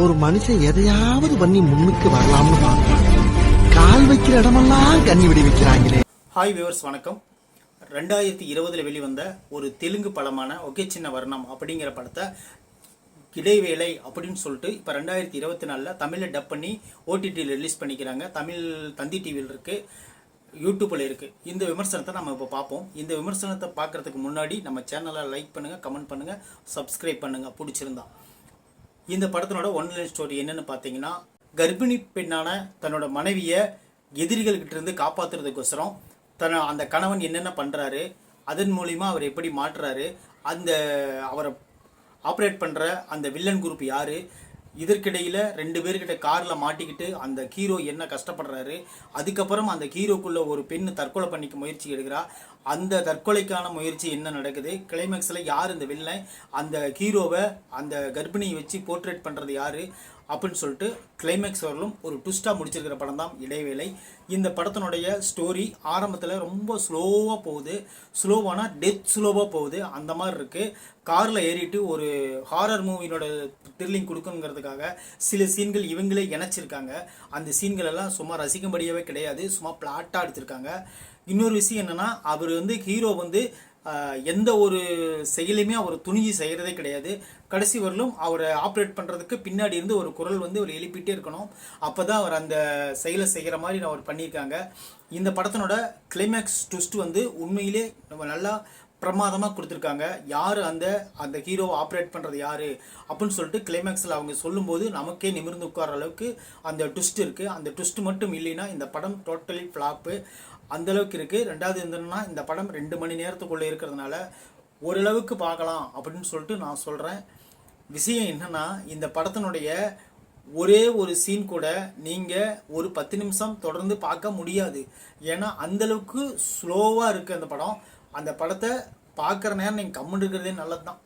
ஒரு மனுஷன் எதையாவது பண்ணி முன்னுக்கு வரலாம்னு பார்ப்பான் கால் வைக்கிற இடமெல்லாம் கண்ணி விடி வைக்கிறாங்களே. ஹாய் வியூவர்ஸ் வணக்கம். ரெண்டாயிரத்தி இருபதுல வெளிவந்த ஒரு தெலுங்கு படமான ஒகே சின்ன வர்ணம் அப்படிங்கிற படத்தை இடைவேளை அப்படின்னு சொல்லிட்டு இப்போ ரெண்டாயிரத்தி இருபத்தி நாலில் தமிழில் டப் பண்ணி ஓடிடியில் ரிலீஸ் பண்ணிக்கிறாங்க. தமிழ் தந்தி டிவியில் இருக்குது யூடியூப்பில் இருக்குது இந்த விமர்சனத்தை நம்ம இப்போ பார்ப்போம். இந்த விமர்சனத்தை பார்க்கறதுக்கு முன்னாடி நம்ம சேனலை லைக் பண்ணுங்கள் கமெண்ட் பண்ணுங்கள் சப்ஸ்கிரைப் பண்ணுங்க. பிடிச்சிருந்தா. இந்த படத்தினோட ஒன்லைன் ஸ்டோரி என்னன்னு பார்த்தீங்கன்னா கர்ப்பிணி பெண்ணான தன்னோட மனைவியை எதிரிகள்கிட்ட இருந்து காப்பாத்துறதுக்கோசரம் தன் அந்த கணவன் என்னென்ன பண்ணுறாரு அதன் மூலிமா அவர் எப்படி மாற்றுறாரு அந்த அவரை ஆப்ரேட் பண்ணுற அந்த வில்லன் குரூப் யார் இதற்கிடையில் ரெண்டு பேர்கிட்ட காரில் மாட்டிக்கிட்டு அந்த ஹீரோ என்ன கஷ்டப்படுறாரு அதுக்கப்புறம் அந்த ஹீரோக்குள்ளே ஒரு பெண் தற்கொலை பண்ணிக்க முயற்சி எடுக்கிறா அந்த தற்கொலைக்கான முயற்சி என்ன நடக்குது? கிளைமேக்ஸில் யார் இந்த வில்லன் அந்த ஹீரோவை அந்த கர்ப்பிணியை வச்சு போர்ட்ரேட் பண்ணுறது யார்? அப்படின்னு சொல்லிட்டு கிளைமேக்ஸ் வரலும் ஒரு ட்விஸ்ட்டாக முடிச்சிருக்கிற படம் தான் இடைவேளை. இந்த படத்தினுடைய ஸ்டோரி ஆரம்பத்தில் ரொம்ப ஸ்லோவாக போகுது. ஸ்லோவானா டெத் ஸ்லோவாக போகுது. அந்த மாதிரி இருக்குது காரில் ஏறிட்டு ஒரு ஹாரர் மூவினோட த்ரில்லிங் கொடுக்கணுங்கிறதுக்காக சில சீன்கள் இவங்களே இணைச்சிருக்காங்க. அந்த சீன்கள் எல்லாம் சும்மா ரசிக்கும்படியாகவே கிடையாது. சும்மா பிளாட்டாக எடுத்திருக்காங்க. இன்னொரு விஷயம் என்னென்னா அவர் வந்து ஹீரோ வந்து எந்த ஒரு செயலையுமே அவர் துணிஞ்சு செய்கிறதே கிடையாது. கடைசி வரலும் அவரை ஆப்ரேட் பண்ணுறதுக்கு பின்னாடி இருந்து ஒரு குரல் வந்து அவர் எழுப்பிட்டே இருக்கணும். அப்போ தான் அவர் அந்த செயலை செய்கிற மாதிரி அவர் பண்ணியிருக்காங்க. இந்த படத்தினோட கிளைமேக்ஸ் ட்விஸ்ட் வந்து உண்மையிலே நம்ம நல்லா பிரமாதமாக கொடுத்துருக்காங்க. யார் அந்த அந்த ஹீரோவை ஆப்ரேட் பண்ணுறது யார்? அப்படின்னு சொல்லிட்டு கிளைமேக்ஸில் அவங்க சொல்லும்போது நமக்கே நிமிர்ந்து உட்கார அளவுக்கு அந்த ட்விஸ்ட் இருக்குது அந்த ட்விஸ்ட் மட்டும் இல்லைன்னா இந்த படம் டோட்டலி ஃப்ளாப்பு அந்தளவுக்கு இருக்குது ரெண்டாவது என்னன்னா இந்த படம் ரெண்டு மணி நேரத்துக்குள்ளே இருக்கிறதுனால ஓரளவுக்கு பார்க்கலாம் அப்படின்னு சொல்லிட்டு நான் சொல்கிறேன் விஷயம் என்னென்னா இந்த படத்தினுடைய ஒரே ஒரு சீன் கூட நீங்கள் ஒரு பத்து நிமிஷம் தொடர்ந்து பார்க்க முடியாது. ஏன்னா அந்த அளவுக்கு ஸ்லோவாக இருக்குது அந்த படம். அந்த படத்தை பார்க்குற நேரம் நீங்கள் கம்முன்னு இருக்கிறதே நல்லது தான்